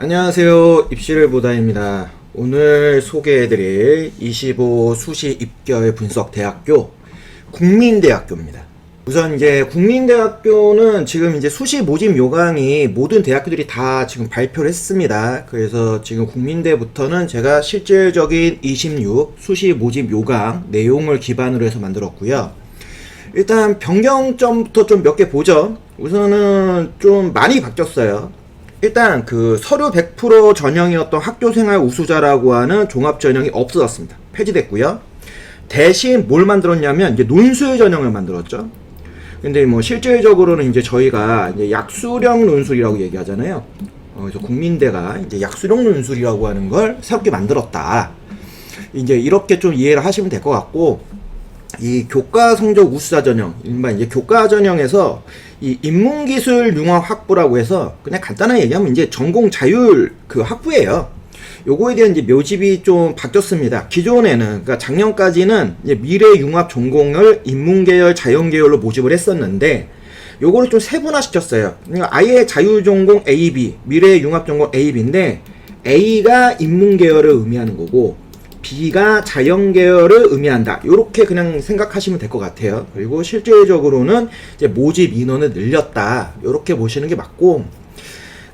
안녕하세요. 입시를 보다입니다. 오늘 소개해드릴 25 수시 입결 분석 대학교 국민대학교입니다. 우선 이제 국민대학교는 지금 이제 수시 모집 요강이 모든 대학교들이 다 지금 발표를 했습니다. 그래서 지금 국민대부터는 제가 실질적인 26 수시 모집 요강 내용을 기반으로 해서 만들었고요. 일단 변경점부터 좀 몇 개 보죠. 우선은 좀 많이 바뀌었어요. 일단 그 서류 100% 전형이었던 학교생활 우수자라고 하는 종합 전형이 없어졌습니다. 폐지됐고요. 대신 뭘 만들었냐면 이제 논술 전형을 만들었죠. 근데 뭐 실질적으로는 이제 저희가 이제 약수령 논술이라고 얘기하잖아요. 어, 그래서 국민대가 이제 약수령 논술이라고 하는 걸 새롭게 만들었다. 이제 이렇게 좀 이해를 하시면 될 것 같고 이 교과 성적 우수자 전형, 일반 이제 교과 전형에서 이 인문기술 융합 학부라고 해서 그냥 간단하게 얘기하면 이제 전공 자율 그 학부예요. 요거에 대한 이제 묘집이 좀 바뀌었습니다. 기존에는 그러니까 작년까지는 이제 미래 융합 전공을 인문 계열, 자연 계열로 모집을 했었는데 요거를 좀 세분화 시켰어요. 그러니까 아예 자율 전공 A, B, 미래 융합 전공 A, B인데 A가 인문 계열을 의미하는 거고 B가 자연 계열을 의미한다. 이렇게 그냥 생각하시면 될 것 같아요. 그리고 실질적으로는 이제 모집 인원을 늘렸다. 이렇게 보시는 게 맞고,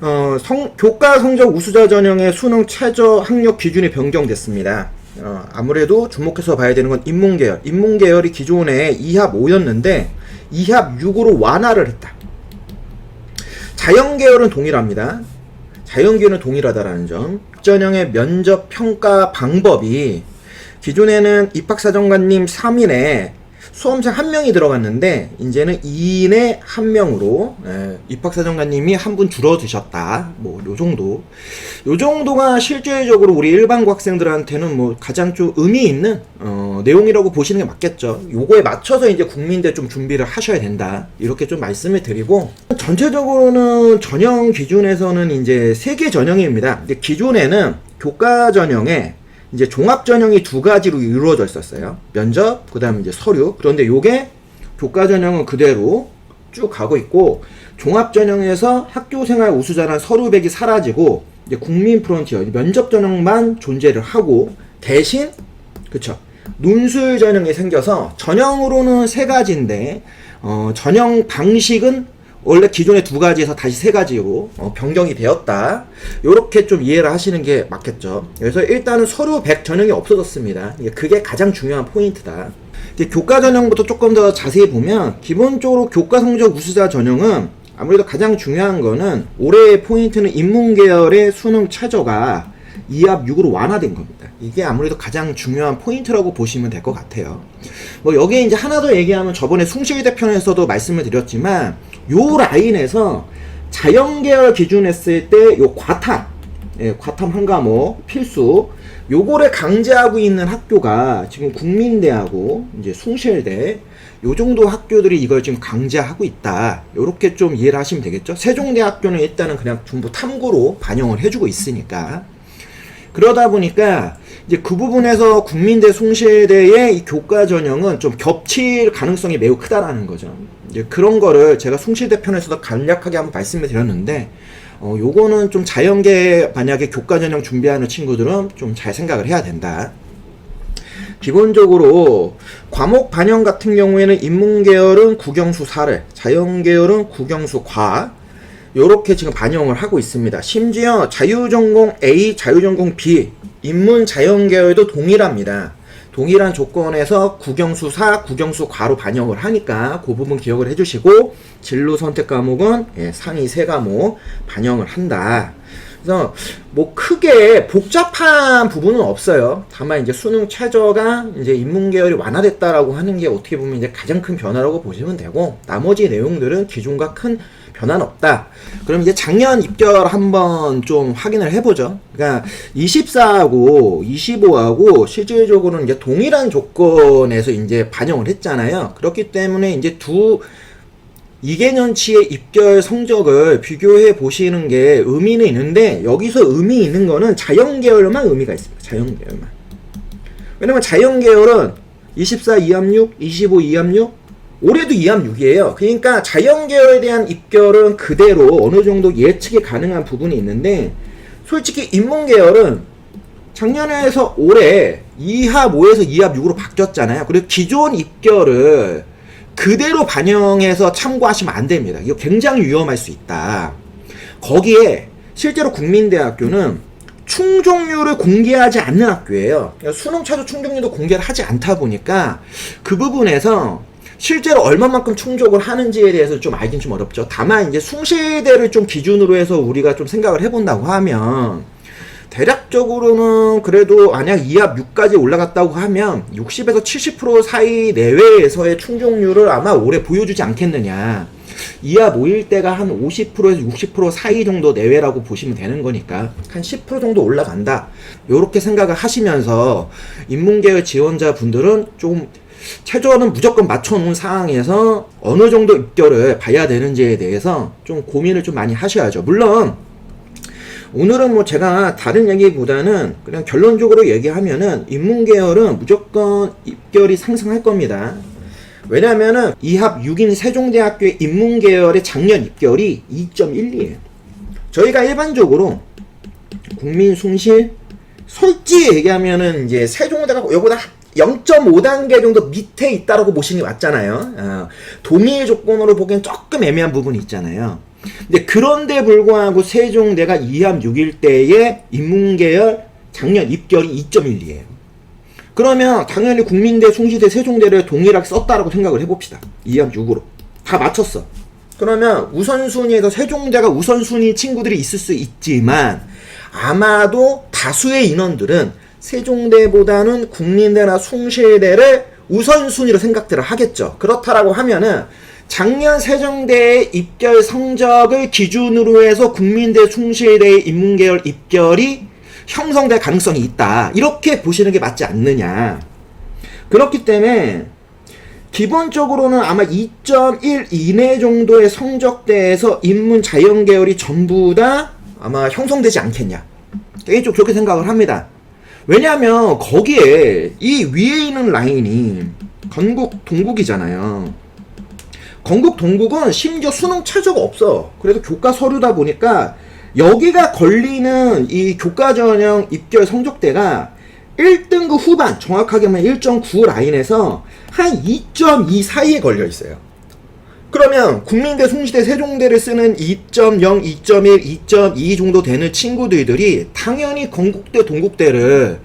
어, 성, 교과 성적 우수자 전형의 수능 최저 학력 기준이 변경됐습니다. 어, 아무래도 주목해서 봐야 되는 건 인문 계열. 인문 계열이 기존에 2합 5였는데 2합 6으로 완화를 했다. 자연 계열은 동일합니다. 자연계열은 동일하다라는 점. 전형의 면접 평가 방법이 기존에는 입학사정관님 3인에 수험생 한 명이 들어갔는데 이제는 2인에 한 명으로 예, 입학사정관님이 한 분 줄어드셨다. 뭐 요 정도. 요 정도가 실질적으로 우리 일반고 학생들한테는 뭐 가장 좀 의미 있는 어, 내용이라고 보시는 게 맞겠죠. 요거에 맞춰서 이제 국민대 좀 준비를 하셔야 된다. 이렇게 좀 말씀을 드리고 전체적으로는 전형 기준에서는 이제 세 개 전형입니다. 근데 기존에는 교과 전형에 이제 종합 전형이 두 가지로 이루어져 있었어요. 면접, 그다음에 이제 서류. 그런데 요게 교과 전형은 그대로 쭉 가고 있고 종합 전형에서 학교 생활 우수자란 서류백이 사라지고 이제 국민 프론티어 면접 전형만 존재를 하고 대신 그쵸 논술 전형이 생겨서 전형으로는 세 가지인데 어, 전형 방식은 원래 기존의 두 가지에서 다시 세 가지로 어, 변경이 되었다. 이렇게 좀 이해를 하시는 게 맞겠죠. 그래서 일단은 서류 100 전형이 없어졌습니다. 그게 가장 중요한 포인트다. 교과 전형부터 조금 더 자세히 보면 기본적으로 교과 성적 우수자 전형은 아무래도 가장 중요한 거는 올해의 포인트는 인문계열의 수능 최저가 2합 6으로 완화된 겁니다. 이게 아무래도 가장 중요한 포인트라고 보시면 될 것 같아요. 뭐 여기에 이제 하나 더 얘기하면 저번에 숭실대 편에서도 말씀을 드렸지만 요 라인에서 자연계열 기준 했을 때 요 과탐, 예, 과탐 한 과목 필수 요거를 강제하고 있는 학교가 지금 국민대하고 이제 숭실대 요 정도 학교들이 이걸 지금 강제하고 있다. 요렇게 좀 이해를 하시면 되겠죠. 세종대학교는 일단은 그냥 전부 탐구로 반영을 해주고 있으니까. 그러다 보니까 이제 그 부분에서 국민대 숭실대의 이 교과 전형은 좀 겹칠 가능성이 매우 크다라는 거죠. 그런 거를 제가 숭실대 편에서도 간략하게 한번 말씀을 드렸는데 어 요거는 좀 자연계 만약에 교과 전형 준비하는 친구들은 좀 잘 생각을 해야 된다. 기본적으로 과목 반영 같은 경우에는 인문 계열은 국영수 사례, 자연 계열은 국영수 과 요렇게 지금 반영을 하고 있습니다. 심지어 자유전공 A, 자유전공 B, 인문 자연 계열도 동일합니다. 동일한 조건에서 국영수 사, 국영수 과로 반영을 하니까 그 부분 기억을 해주시고 진로 선택 과목은 예, 상위 세 과목 반영을 한다. 그래서 뭐 크게 복잡한 부분은 없어요. 다만 이제 수능 최저가 이제 인문 계열이 완화됐다라고 하는 게 어떻게 보면 이제 가장 큰 변화라고 보시면 되고 나머지 내용들은 기존과 큰 변화는 없다. 그럼 이제 작년 입결 한번 좀 확인을 해보죠. 그러니까 24하고 25하고 실질적으로는 이제 동일한 조건에서 이제 반영을 했잖아요. 그렇기 때문에 이제 두 2개년치의 입결 성적을 비교해 보시는 게 의미는 있는데 여기서 의미 있는 거는 자연계열만 의미가 있습니다. 자연계열만. 왜냐면 자연계열은 24 2합 6, 25 2합 6, 올해도 2합 6이에요. 그러니까 자연계열에 대한 입결은 그대로 어느 정도 예측이 가능한 부분이 있는데 솔직히 인문계열은 작년에서 올해 2합 5에서 2합 6으로 바뀌었잖아요. 그리고 기존 입결을 그대로 반영해서 참고하시면 안 됩니다. 이거 굉장히 위험할 수 있다. 거기에 실제로 국민대학교는 충족률을 공개하지 않는 학교예요. 그러니까 수능 최저 충족률도 공개를 하지 않다 보니까 그 부분에서 실제로 얼마만큼 충족을 하는지에 대해서 좀 알긴 좀 어렵죠. 다만 이제 숭실대를 좀 기준으로 해서 우리가 좀 생각을 해본다고 하면 대략적으로는 그래도 만약 2합 6까지 올라갔다고 하면 60에서 70% 사이 내외에서의 충족률을 아마 올해 보여주지 않겠느냐. 2합 5일 때가 한 50%에서 60% 사이 정도 내외라고 보시면 되는 거니까 한 10% 정도 올라간다. 요렇게 생각을 하시면서 인문계열 지원자 분들은 좀 최저는 무조건 맞춰놓은 상황에서 어느 정도 입결을 봐야 되는지에 대해서 좀 고민을 좀 많이 하셔야죠. 물론 오늘은 뭐 제가 다른 얘기보다는 그냥 결론적으로 얘기하면은 인문 계열은 무조건 입결이 상승할 겁니다. 왜냐면은 2합 6인 세종대학교의 인문 계열의 작년 입결이 2.12예요. 저희가 일반적으로 국민 숭실 솔직히 얘기하면은 이제 세종대가 요보다 0.5단계 정도 밑에 있다라고 보시는 게 맞잖아요. 어, 동일 조건으로 보기엔 조금 애매한 부분이 있잖아요. 근데 그런데 불구하고 세종대가 2합 6일 때의 인문계열 작년 입결이 2.12예요. 그러면 당연히 국민대, 숭실대, 세종대를 동일하게 썼다라고 생각을 해봅시다. 2합 6으로. 다 맞췄어. 그러면 우선순위에서 세종대가 우선순위 친구들이 있을 수 있지만 아마도 다수의 인원들은 세종대보다는 국민대나 숭실대를 우선순위로 생각들을 하겠죠. 그렇다라고 하면은 작년 세종대의 입결 성적을 기준으로 해서 국민대 숭실대의 인문계열 입결이 형성될 가능성이 있다. 이렇게 보시는 게 맞지 않느냐. 그렇기 때문에 기본적으로는 아마 2.1 이내 정도의 성적대에서 인문 자연 계열이 전부 다 아마 형성되지 않겠냐. 개인적으로 그렇게 생각을 합니다. 왜냐하면 거기에 이 위에 있는 라인이 건국 동국이잖아요. 건국 동국은 심지어 수능 최저가 없어. 그래서 교과 서류다 보니까 여기가 걸리는 이 교과 전형 입결 성적대가 1등급 후반, 정확하게 하면 1.9 라인에서 한 2.2 사이에 걸려 있어요. 그러면 국민대, 숭시대, 세종대를 쓰는 2.0, 2.1, 2.2 정도 되는 친구들이 당연히 건국대, 동국대를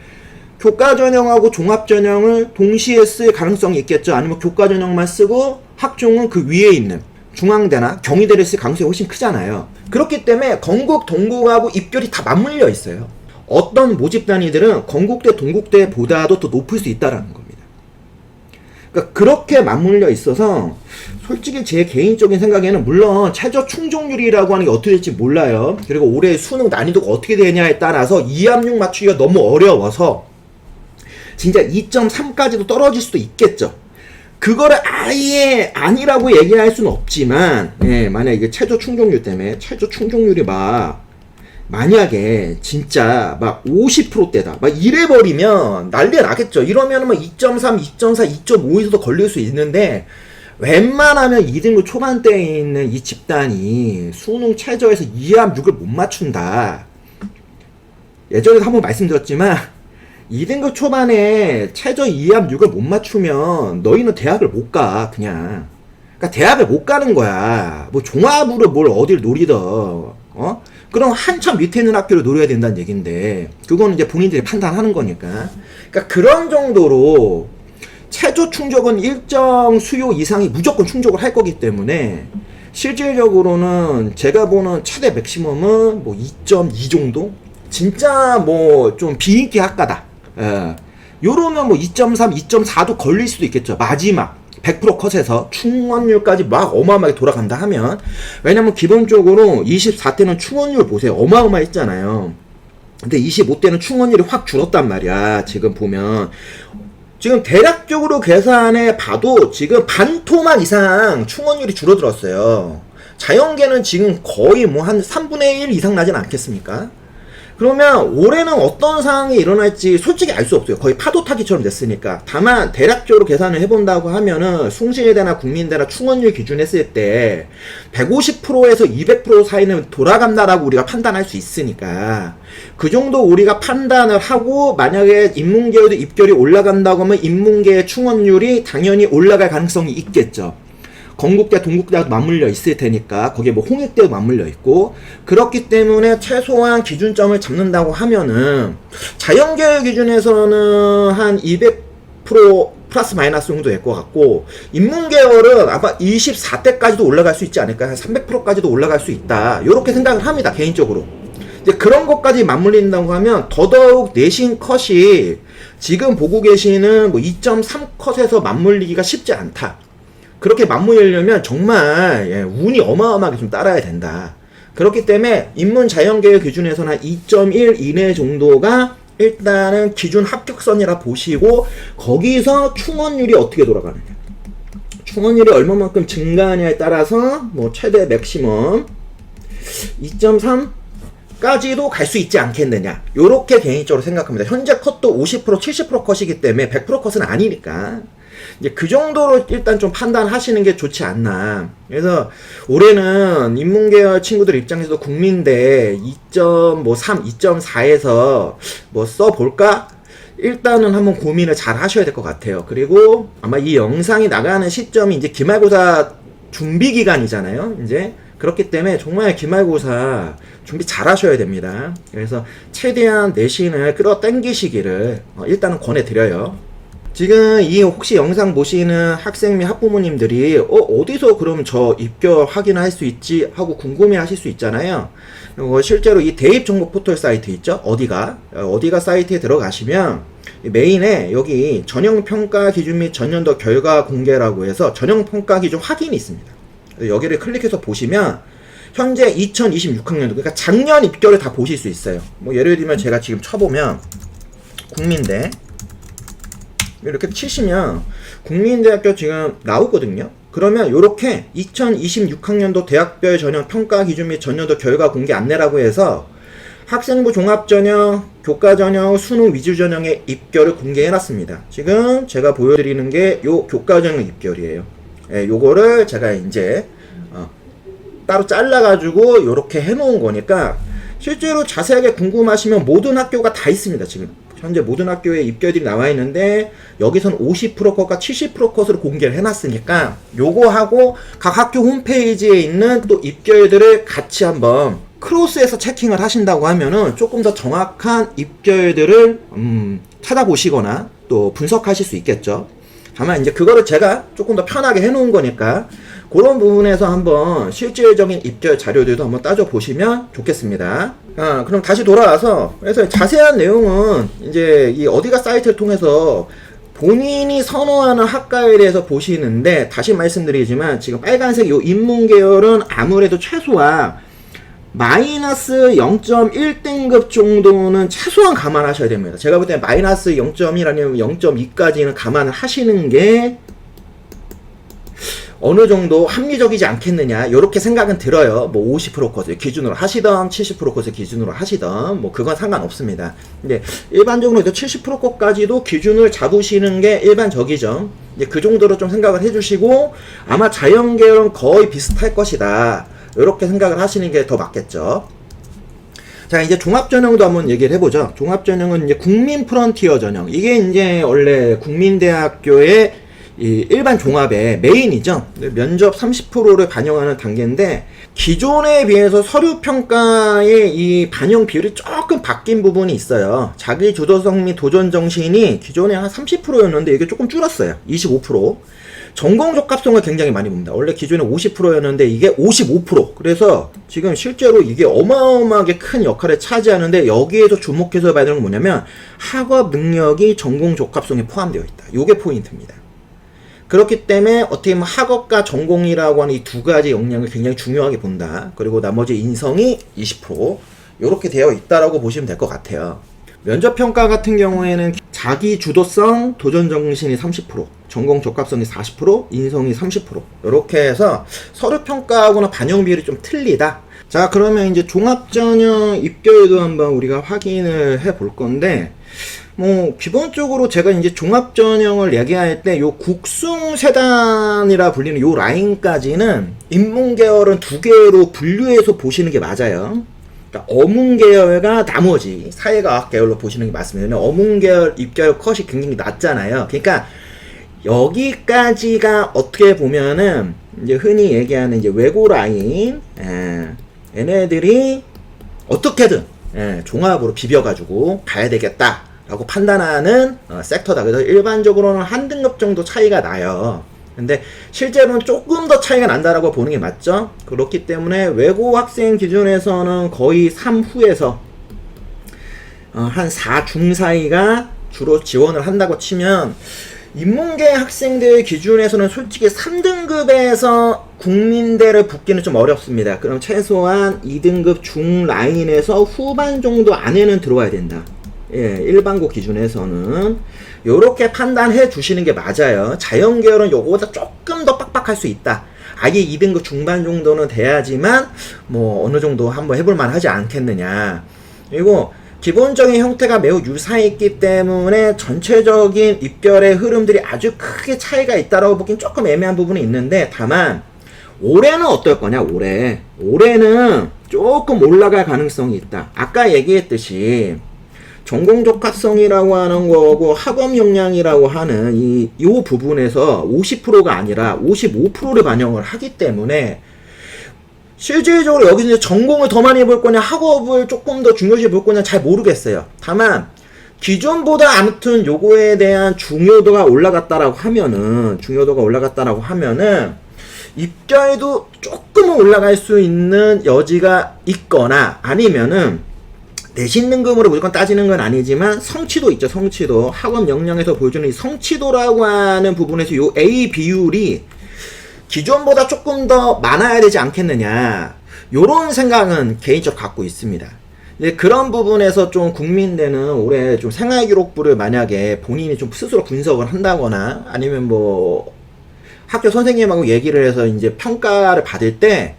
교과 전형하고 종합 전형을 동시에 쓸 가능성이 있겠죠. 아니면 교과 전형만 쓰고 학종은 그 위에 있는 중앙대나 경희대를 쓸 가능성이 훨씬 크잖아요. 그렇기 때문에 건국, 동국하고 입결이 다 맞물려 있어요. 어떤 모집 단위들은 건국대, 동국대보다도 더 높을 수 있다라는 겁니다. 그러니까 그렇게 맞물려 있어서 솔직히 제 개인적인 생각에는 물론 최저 충족률이라고 하는 게 어떻게 될지 몰라요. 그리고 올해 수능 난이도가 어떻게 되냐에 따라서 2합6 맞추기가 너무 어려워서 진짜 2.3까지도 떨어질 수도 있겠죠. 그거를 아예 아니라고 얘기할 수는 없지만, 예, 만약 이게 최저 충족률 때문에 최저 충족률이 막 만약에 진짜 막 50%대다 막 이래 버리면 난리가 나겠죠. 이러면 막 2.3, 2.4, 2.5에서도 걸릴 수 있는데 웬만하면 2등급 초반대에 있는 이 집단이 수능 최저에서 2합 6을 못 맞춘다. 예전에도 한번 말씀드렸지만 2등급 초반에 최저 2합 6을 못 맞추면 너희는 대학을 못 가, 그냥. 그러니까 대학을 못 가는 거야. 뭐 종합으로 뭘 어딜 노리더, 어? 그럼 한참 밑에 있는 학교를 노려야 된다는 얘기인데, 그거는 이제 본인들이 판단하는 거니까. 그러니까 그런 정도로 최저 충족은 일정 수요 이상이 무조건 충족을 할 거기 때문에, 실질적으로는 제가 보는 최대 맥시멈은 뭐 2.2 정도? 진짜 뭐 좀 비인기 학과다. 예. 요러면 뭐 2.3, 2.4도 걸릴 수도 있겠죠. 마지막 100% 컷에서 충원율까지 막 어마어마하게 돌아간다 하면 왜냐면 기본적으로 24대는 충원율 보세요. 어마어마했잖아요. 근데 25대는 충원율이 확 줄었단 말이야. 지금 보면 지금 대략적으로 계산해 봐도 지금 반토막 이상 충원율이 줄어들었어요. 자연계는 지금 거의 뭐 한 3분의 1 이상 나진 않겠습니까? 그러면 올해는 어떤 상황이 일어날지 솔직히 알 수 없어요. 거의 파도 타기처럼 됐으니까. 다만 대략적으로 계산을 해본다고 하면은 숭실대나 국민대나 충원율 기준했을 때 150%에서 200% 사이는 돌아간다라고 우리가 판단할 수 있으니까 그 정도 우리가 판단을 하고 만약에 인문계에도 입결이 올라간다고 하면 인문계의 충원율이 당연히 올라갈 가능성이 있겠죠. 건국대, 동국대하고 맞물려 있을 테니까 거기에 뭐 홍익대도 맞물려 있고 그렇기 때문에 최소한 기준점을 잡는다고 하면은 자연계열 기준에서는 한 200% 플러스 마이너스 정도 될 것 같고 인문계열은 아마 24대까지도 올라갈 수 있지 않을까 한 300%까지도 올라갈 수 있다. 이렇게 생각을 합니다 개인적으로. 이제 그런 것까지 맞물린다고 하면 더더욱 내신 컷이 지금 보고 계시는 뭐 2.3 컷에서 맞물리기가 쉽지 않다 그렇게 맞물려면 정말 예, 운이 어마어마하게 좀 따라야 된다. 그렇기 때문에 인문 자연계열 기준에서는 한2.1 이내 정도가 일단은 기준 합격선이라 보시고 거기서 충원율이 어떻게 돌아가느냐. 충원율이 얼마만큼 증가하냐에 따라서 뭐 최대 맥시멈 2.3 까지도 갈 수 있지 않겠느냐. 요렇게 개인적으로 생각합니다. 현재 컷도 50% 70% 컷이기 때문에 100% 컷은 아니니까. 이제 그 정도로 일단 좀 판단하시는 게 좋지 않나. 그래서 올해는 인문계열 친구들 입장에서도 국민대 2.3, 2.4에서 뭐 써볼까? 일단은 한번 고민을 잘 하셔야 될 것 같아요. 그리고 아마 이 영상이 나가는 시점이 이제 기말고사 준비 기간이잖아요. 이제 그렇기 때문에 정말 기말고사 준비 잘 하셔야 됩니다. 그래서 최대한 내신을 끌어당기시기를 어, 일단은 권해드려요. 지금 이 혹시 영상 보시는 학생 및 학부모님들이 어, 어디서 그럼 저 입결 확인할 수 있지 하고 궁금해 하실 수 있잖아요. 어, 실제로 이 대입 정보 포털 사이트 있죠? 어디가? 어, 어디가 사이트에 들어가시면 이 메인에 여기 전형 평가 기준 및 전년도 결과 공개라고 해서 전형 평가 기준 확인이 있습니다. 여기를 클릭해서 보시면 현재 2026학년도 그러니까 작년 입결을 다 보실 수 있어요. 뭐 예를 들면 제가 지금 쳐보면 국민대 이렇게 치시면 국민대학교 지금 나오거든요. 그러면 이렇게 2026학년도 대학별 전형 평가 기준 및 전년도 결과 공개 안내라고 해서 학생부 종합 전형, 교과 전형, 수능 위주 전형의 입결을 공개해 놨습니다. 지금 제가 보여드리는 게 요 교과 전형 입결이에요. 예, 요거를 제가 이제 어, 따로 잘라가지고 이렇게 해놓은 거니까 실제로 자세하게 궁금하시면 모든 학교가 다 있습니다. 지금 현재 모든 학교에 입결들이 나와 있는데 여기선 50% 컷과 70% 컷으로 공개를 해놨으니까 요거 하고 각 학교 홈페이지에 있는 또 입결들을 같이 한번 크로스해서 체킹을 하신다고 하면은 조금 더 정확한 입결들을 음, 찾아보시거나 또 분석하실 수 있겠죠. 다만 이제 그거를 제가 조금 더 편하게 해놓은 거니까 그런 부분에서 한번 실질적인 입결 자료들도 한번 따져 보시면 좋겠습니다. 아, 그럼 다시 돌아와서 그래서 자세한 내용은 이제 이 어디가 사이트를 통해서 본인이 선호하는 학과에 대해서 보시는데 다시 말씀드리지만 지금 빨간색 요 인문 계열은 아무래도 최소한 마이너스 0.1등급 정도는 최소한 감안하셔야 됩니다. 제가 볼 때 마이너스 0.1 아니면 0.2까지는 감안을 하시는 게 어느 정도 합리적이지 않겠느냐 이렇게 생각은 들어요. 뭐 50% 컷을 기준으로 하시던 70% 컷을 기준으로 하시던 뭐 그건 상관없습니다. 근데 일반적으로 70% 컷까지도 기준을 잡으시는 게 일반적이죠. 이제 그 정도로 좀 생각을 해주시고 아마 자연 계열은 거의 비슷할 것이다. 이렇게 생각을 하시는 게 더 맞겠죠. 자, 이제 종합 전형도 한번 얘기를 해보죠. 종합 전형은 이제 국민 프런티어 전형. 이게 이제 원래 국민대학교의 이 일반 종합의 메인이죠. 면접 30%를 반영하는 단계인데 기존에 비해서 서류 평가의 이 반영 비율이 조금 바뀐 부분이 있어요. 자기 주도성 및 도전 정신이 기존에 한 30%였는데 이게 조금 줄었어요. 25%. 전공 적합성을 굉장히 많이 봅니다. 원래 기존에 50%였는데 이게 55%. 그래서 지금 실제로 이게 어마어마하게 큰 역할을 차지하는데 여기에서 주목해서 봐야 되는 건 뭐냐면 학업 능력이 전공 적합성에 포함되어 있다. 이게 포인트입니다. 그렇기 때문에 어떻게 보면 학업과 전공이라고 하는 이 두 가지 역량을 굉장히 중요하게 본다. 그리고 나머지 인성이 20% 이렇게 되어 있다라고 보시면 될 것 같아요. 면접 평가 같은 경우에는 자기 주도성, 도전 정신이 30%, 전공 적합성이 40%, 인성이 30% 이렇게 해서 서류 평가하고는 반영 비율이 좀 틀리다. 자, 그러면 이제 종합 전형 입결도 한번 우리가 확인을 해 볼 건데, 뭐, 기본적으로 제가 이제 종합 전형을 얘기할 때, 요 국숭 세단이라 불리는 요 라인까지는 인문 계열은 두 개로 분류해서 보시는 게 맞아요. 그러니까 어문 계열과 나머지 사회과학 계열로 보시는 게 맞습니다. 어문 계열 입결 컷이 굉장히 낮잖아요. 그러니까 여기까지가 어떻게 보면은 이제 흔히 얘기하는 이제 외고 라인, 예, 얘네들이 어떻게든 예, 종합으로 비벼가지고 가야 되겠다 라고 판단하는 어, 섹터다. 그래서 일반적으로는 한 등급 정도 차이가 나요. 근데 실제로는 조금 더 차이가 난다라고 보는 게 맞죠? 그렇기 때문에 외고 학생 기준에서는 거의 3후에서 어, 한 4 중 사이가 주로 지원을 한다고 치면 인문계 학생들 기준에서는 솔직히 3등급에서 국민대를 붙기는 좀 어렵습니다. 그럼 최소한 2등급 중 라인에서 후반 정도 안에는 들어와야 된다. 예, 일반고 기준에서는 요렇게 판단해 주시는 게 맞아요. 자연 계열은 요거보다 조금 더 빡빡할 수 있다. 아예 2등급 중반 정도는 돼야지만 뭐 어느 정도 한번 해볼 만하지 않겠느냐. 그리고 기본적인 형태가 매우 유사했기 때문에 전체적인 입결의 흐름들이 아주 크게 차이가 있다라고 보긴 조금 애매한 부분이 있는데 다만 올해는 어떨 거냐 올해 올해는 조금 올라갈 가능성이 있다 아까 얘기했듯이 전공 적합성이라고 하는 거고 학업 역량이라고 하는 이, 이 부분에서 50%가 아니라 55%를 반영을 하기 때문에 실질적으로 여기서 전공을 더 많이 볼 거냐 학업을 조금 더 중요시 볼 거냐 잘 모르겠어요. 다만 기존보다 아무튼 요거에 대한 중요도가 올라갔다라고 하면은 중요도가 올라갔다라고 하면은 입결도 조금은 올라갈 수 있는 여지가 있거나 아니면은 내신 등급으로 무조건 따지는 건 아니지만 성취도 있죠 성취도 학업 역량에서 보여주는 이 성취도라고 하는 부분에서 요 A 비율이 기존보다 조금 더 많아야 되지 않겠느냐. 요런 생각은 개인적으로 갖고 있습니다. 이제 그런 부분에서 좀 국민대는 올해 좀 생활기록부를 만약에 본인이 좀 스스로 분석을 한다거나 아니면 뭐 학교 선생님하고 얘기를 해서 이제 평가를 받을 때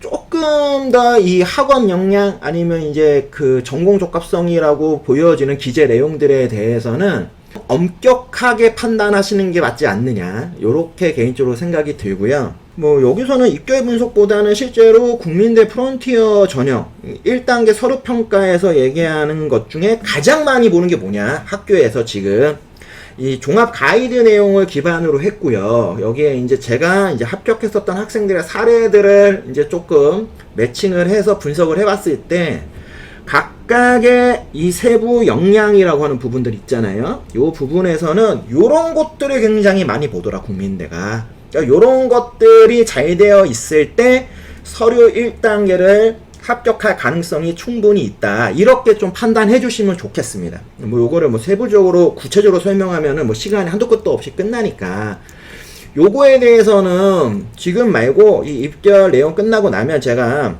조금 더 이 학업 역량 아니면 이제 그 전공 적합성이라고 보여지는 기재 내용들에 대해서는 엄격하게 판단하시는 게 맞지 않느냐. 요렇게 개인적으로 생각이 들고요. 뭐 여기서는 입결 분석보다는 실제로 국민대 프론티어 전형 1단계 서류 평가에서 얘기하는 것 중에 가장 많이 보는 게 뭐냐? 학교에서 지금 이 종합 가이드 내용을 기반으로 했고요. 여기에 이제 제가 이제 합격했었던 학생들의 사례들을 이제 조금 매칭을 해서 분석을 해봤을 때 각각의 이 세부 역량이라고 하는 부분들 있잖아요. 요 부분에서는 요런 것들을 굉장히 많이 보더라 국민대가. 그러니까 요런 것들이 잘 되어 있을 때 서류 1단계를 합격할 가능성이 충분히 있다. 이렇게 좀 판단해 주시면 좋겠습니다. 뭐 요거를 뭐 세부적으로 구체적으로 설명하면은 뭐 시간이 한도 끝도 없이 끝나니까 요거에 대해서는 지금 말고 이 입결 내용 끝나고 나면 제가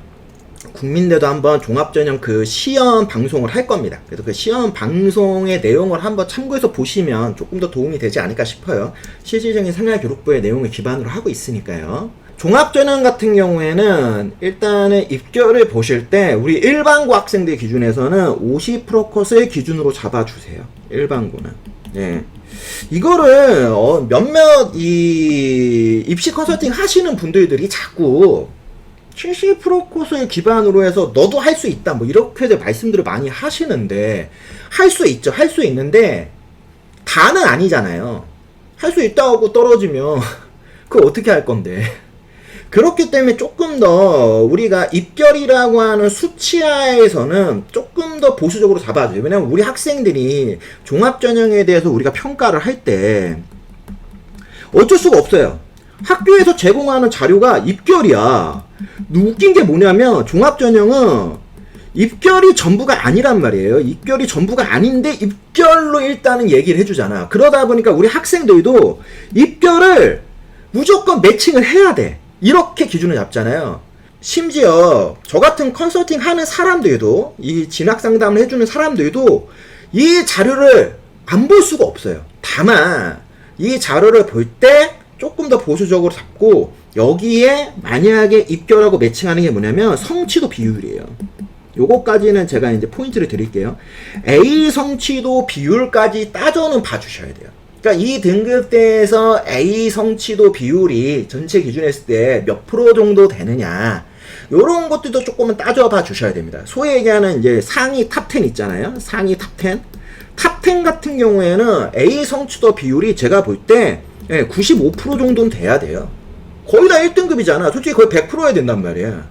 국민대도 한번 종합전형 그 시험 방송을 할 겁니다. 그래서 그 시험 방송의 내용을 한번 참고해서 보시면 조금 더 도움이 되지 않을까 싶어요. 실질적인 생활교육부의 내용을 기반으로 하고 있으니까요. 종합전형 같은 경우에는 일단은 입결을 보실 때 우리 일반고 학생들 기준에서는 50% 컷을 기준으로 잡아주세요. 일반고는. 예. 이거를 어, 몇몇 이 입시 컨설팅 하시는 분들이 자꾸 70% 컷을 기반으로 해서 너도 할 수 있다 뭐 이렇게들 말씀들을 많이 하시는데 할 수 있죠 할 수 있는데 다는 아니잖아요 할 수 있다고 떨어지면 그거 어떻게 할 건데 그렇기 때문에 조금 더 우리가 입결이라고 하는 수치하에서는 조금 더 보수적으로 잡아줘요 왜냐면 우리 학생들이 종합전형에 대해서 우리가 평가를 할 때 어쩔 수가 없어요 학교에서 제공하는 자료가 입결이야. 웃긴 게 뭐냐면 종합전형은 입결이 전부가 아니란 말이에요. 입결이 전부가 아닌데 입결로 일단은 얘기를 해주잖아. 그러다 보니까 우리 학생들도 입결을 무조건 매칭을 해야 돼. 이렇게 기준을 잡잖아요. 심지어 저 같은 컨설팅 하는 사람들도 이 진학 상담을 해주는 사람들도 이 자료를 안 볼 수가 없어요. 다만 이 자료를 볼 때 조금 더 보수적으로 잡고 여기에 만약에 입결하고 매칭하는 게 뭐냐면 성취도 비율이에요. 요거까지는 제가 이제 포인트를 드릴게요. A 성취도 비율까지 따져는 봐주셔야 돼요. 그러니까 이 등급대에서 A 성취도 비율이 전체 기준에 했을 때 몇 프로 정도 되느냐. 요런 것들도 조금은 따져봐 주셔야 됩니다. 소위 얘기하는 이제 상위 탑10 있잖아요. 상위 탑 10. 탑10 같은 경우에는 A 성취도 비율이 제가 볼 때 95% 정도는 돼야 돼요. 거의 다 1등급이잖아. 솔직히 거의 100% 해야 된단 말이야.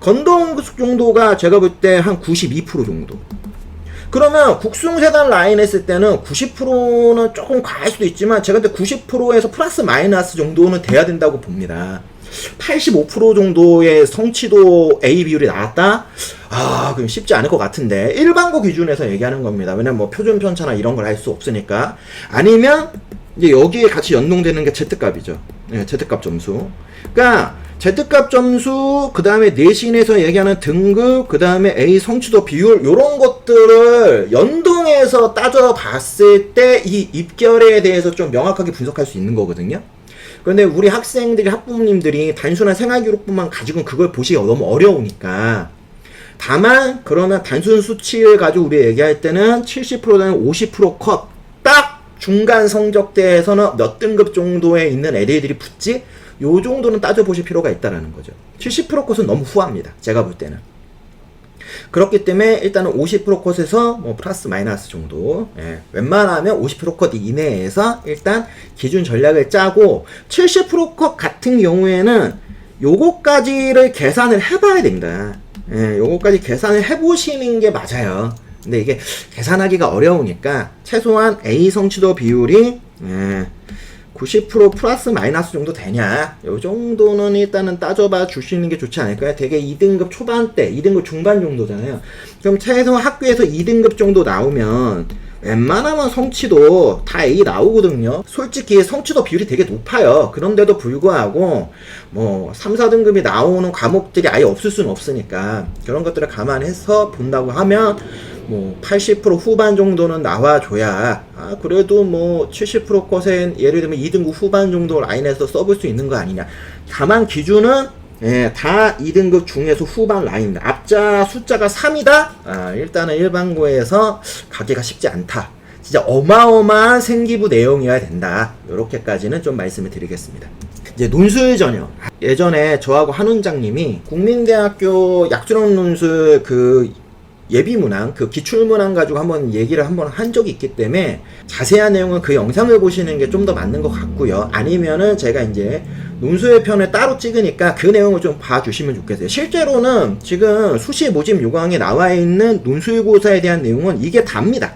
건동 정도가 제가 볼 때 한 92% 정도. 그러면 국승세단 라인 했을 때는 90%는 조금 과할 수도 있지만 제가 근데 90%에서 플러스 마이너스 정도는 돼야 된다고 봅니다. 85% 정도의 성취도 A 비율이 나왔다? 아, 그럼 쉽지 않을 것 같은데. 일반고 기준에서 얘기하는 겁니다. 왜냐면 뭐 표준 편차나 이런 걸 할 수 없으니까. 아니면 이제 여기에 같이 연동되는 게 Z값이죠. 예, Z값 점수. 그러니까 Z값 점수, 그 다음에 내신에서 얘기하는 등급, 그 다음에 A 성취도 비율, 요런 것들을 연동해서 따져봤을 때 이 입결에 대해서 좀 명확하게 분석할 수 있는 거거든요. 그런데 우리 학생들이, 학부모님들이 단순한 생활기록부만 가지고 그걸 보시기가 너무 어려우니까. 다만, 그러면 단순 수치를 가지고 우리 얘기할 때는 70%는 50%컷, 딱 중간 성적대에서는 몇 등급 정도에 있는 애들이 붙지? 요 정도는 따져보실 필요가 있다라는 거죠. 70% 컷은 너무 후합니다. 제가 볼 때는. 그렇기 때문에 일단은 50% 컷에서 뭐 플러스 마이너스 정도 예, 웬만하면 50%컷 이내에서 일단 기준 전략을 짜고 70%컷 같은 경우에는 요거까지를 계산을 해봐야 됩니다. 예, 요거까지 계산을 해보시는 게 맞아요. 근데 이게 계산하기가 어려우니까 최소한 A 성취도 비율이 예, 90% 플러스 마이너스 정도 되냐? 요 정도는 일단은 따져봐 주시는 게 좋지 않을까요? 되게 2등급 초반대 2등급 중반 정도잖아요. 그럼 최소 학교에서 2등급 정도 나오면 웬만하면 성취도 다 A 나오거든요. 솔직히 성취도 비율이 되게 높아요. 그런데도 불구하고 뭐 3, 4등급이 나오는 과목들이 아예 없을 수는 없으니까 그런 것들을 감안해서 본다고 하면 뭐 80% 후반 정도는 나와줘야 아 그래도 뭐 70% 컷엔 예를 들면 2등급 후반 정도 라인에서 써볼 수 있는 거 아니냐. 다만 기준은 예, 다 2등급 중에서 후반 라인입니다. 앞자 숫자가 3이다? 아, 일단은 일반고에서 가기가 쉽지 않다. 진짜 어마어마한 생기부 내용이어야 된다. 이렇게까지는 좀 말씀을 드리겠습니다. 이제 논술 전형. 예전에 저하고 한 원장님이 국민대학교 약수령 논술 그 예비 문항, 그 기출 문항 가지고 한번 얘기를 한번 한 적이 있기 때문에 자세한 내용은 그 영상을 보시는 게 좀 더 맞는 것 같고요. 아니면은 제가 이제 논술 편을 따로 찍으니까 그 내용을 좀 봐주시면 좋겠어요. 실제로는 지금 수시 모집 요강에 나와 있는 논술고사에 대한 내용은 이게 답니다.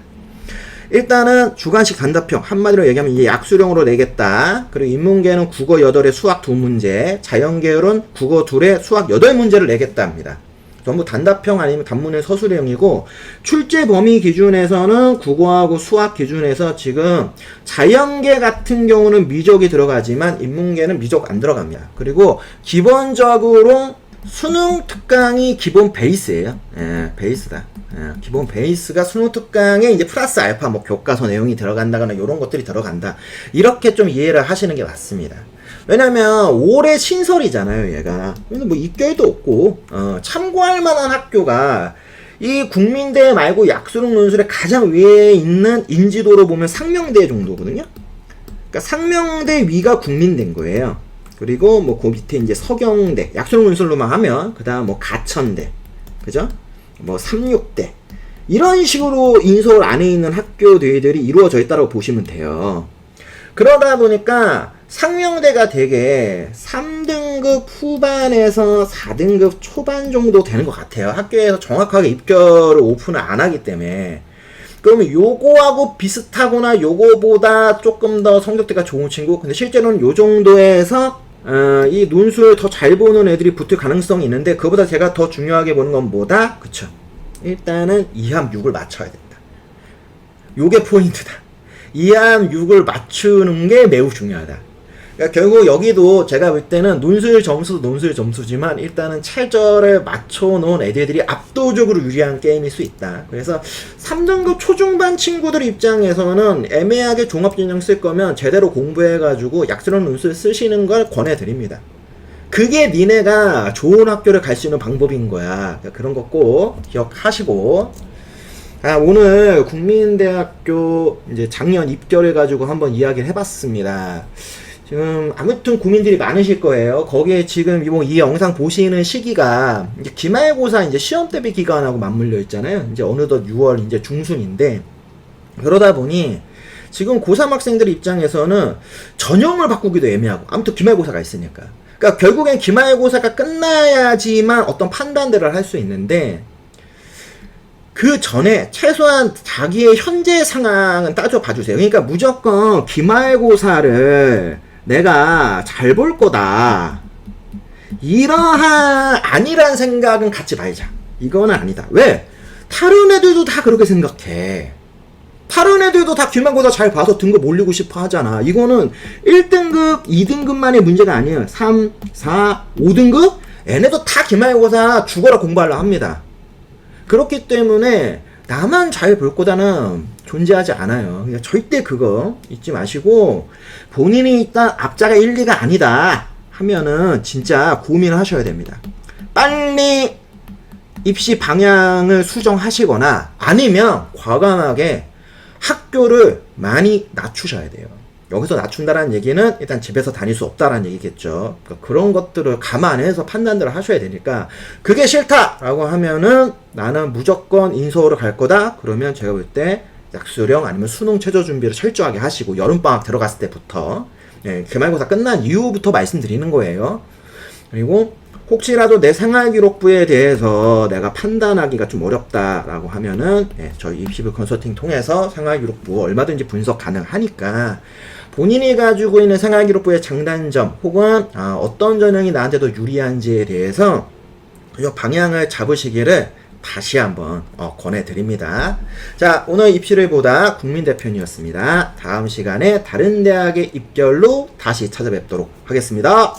일단은 주관식 단답형 한마디로 얘기하면 이게 약수령으로 내겠다. 그리고 인문계는 국어 8에 수학 2문제, 자연계열은 국어 2에 수학 8문제를 내겠다 합니다. 전부 단답형 아니면 단문의 서술형이고 출제 범위 기준에서는 국어하고 수학 기준에서 지금 자연계 같은 경우는 미적이 들어가지만 인문계는 미적 안 들어갑니다. 그리고 기본적으로 수능 특강이 기본 베이스예요. 예, 베이스다. 예, 기본 베이스가 수능 특강에 이제 플러스 알파 뭐 교과서 내용이 들어간다거나 이런 것들이 들어간다. 이렇게 좀 이해를 하시는 게 맞습니다. 왜냐면 올해 신설이잖아요, 얘가. 근데 뭐 입결도 없고 어, 참고할 만한 학교가 이 국민대 말고 약수능 논술의 가장 위에 있는 인지도로 보면 상명대 정도거든요. 그러니까 상명대 위가 국민대인 거예요. 그리고 뭐 그 밑에 이제 서경대, 약수능 논술로만 하면 그다음 뭐 가천대, 그죠? 뭐 삼육대 이런 식으로 인서울 안에 있는 학교들이 이루어져 있다고 보시면 돼요. 그러다 보니까 상명대가 되게 3등급 후반에서 4등급 초반 정도 되는 것 같아요. 학교에서 정확하게 입결을 오픈을 안 하기 때문에. 그러면 요거하고 비슷하거나 요거보다 조금 더 성적대가 좋은 친구. 근데 실제로는 요 정도에서 어, 이 논술 더 잘 보는 애들이 붙을 가능성이 있는데 그보다 제가 더 중요하게 보는 건 뭐다? 그쵸. 일단은 2함 6을 맞춰야 된다. 요게 포인트다. 2함 6을 맞추는 게 매우 중요하다. 그러니까 결국 여기도 제가 볼 때는 논술 점수도 논술 점수지만 일단은 찰절을 맞춰놓은 애들이 압도적으로 유리한 게임일 수 있다. 그래서 3등급 초중반 친구들 입장에서는 애매하게 종합진영 쓸 거면 제대로 공부해가지고 약스러운 논술 쓰시는 걸 권해드립니다. 그게 니네가 좋은 학교를 갈 수 있는 방법인 거야. 그러니까 그런 거 꼭 기억하시고. 아, 오늘 국민대학교 이제 작년 입결해 가지고 한번 이야기를 해봤습니다. 지금 아무튼 고민들이 많으실 거예요. 거기에 지금 이번 이 영상 보시는 시기가 이제 기말고사 이제 시험 대비 기간하고 맞물려 있잖아요. 이제 어느덧 6월 이제 중순인데 그러다 보니 지금 고3 학생들 입장에서는 전형을 바꾸기도 애매하고 아무튼 기말고사가 있으니까. 그러니까 결국엔 기말고사가 끝나야지만 어떤 판단들을 할 수 있는데 그 전에 최소한 자기의 현재 상황은 따져봐 주세요. 그러니까 무조건 기말고사를 내가 잘 볼 거다. 이러한 아니란 생각은 갖지 말자. 이거는 아니다. 왜? 다른 애들도 다 그렇게 생각해. 다른 애들도 다 기말고사 잘 봐서 등급 올리고 싶어 하잖아. 이거는 1등급, 2등급만의 문제가 아니에요. 3, 4, 5등급? 얘네도 다 기말고사 죽어라 공부하려 합니다. 그렇기 때문에 나만 잘 볼 거다는 존재하지 않아요. 그러니까 절대 그거 잊지 마시고 본인이 일단 앞자가 1, 2가 아니다 하면은 진짜 고민을 하셔야 됩니다. 빨리 입시 방향을 수정하시거나 아니면 과감하게 학교를 많이 낮추셔야 돼요. 여기서 낮춘다는 얘기는 일단 집에서 다닐 수 없다라는 얘기겠죠. 그러니까 그런 것들을 감안해서 판단들을 하셔야 되니까 그게 싫다라고 하면은 나는 무조건 인서울을 갈 거다. 그러면 제가 볼 때 약수령 아니면 수능 최저 준비를 철저하게 하시고 여름 방학 들어갔을 때부터 예, 기말고사 끝난 이후부터 말씀드리는 거예요. 그리고 혹시라도 내 생활 기록부에 대해서 내가 판단하기가 좀 어렵다라고 하면은 예, 저희 입시부 컨설팅 통해서 생활 기록부 얼마든지 분석 가능하니까 본인이 가지고 있는 생활 기록부의 장단점 혹은 아, 어떤 전형이 나한테 더 유리한지에 대해서 이 방향을 잡으시기를 다시 한번 어, 권해드립니다. 자, 오늘 입시를 보다 국민대편이었습니다. 다음 시간에 다른 대학의 입결로 다시 찾아뵙도록 하겠습니다.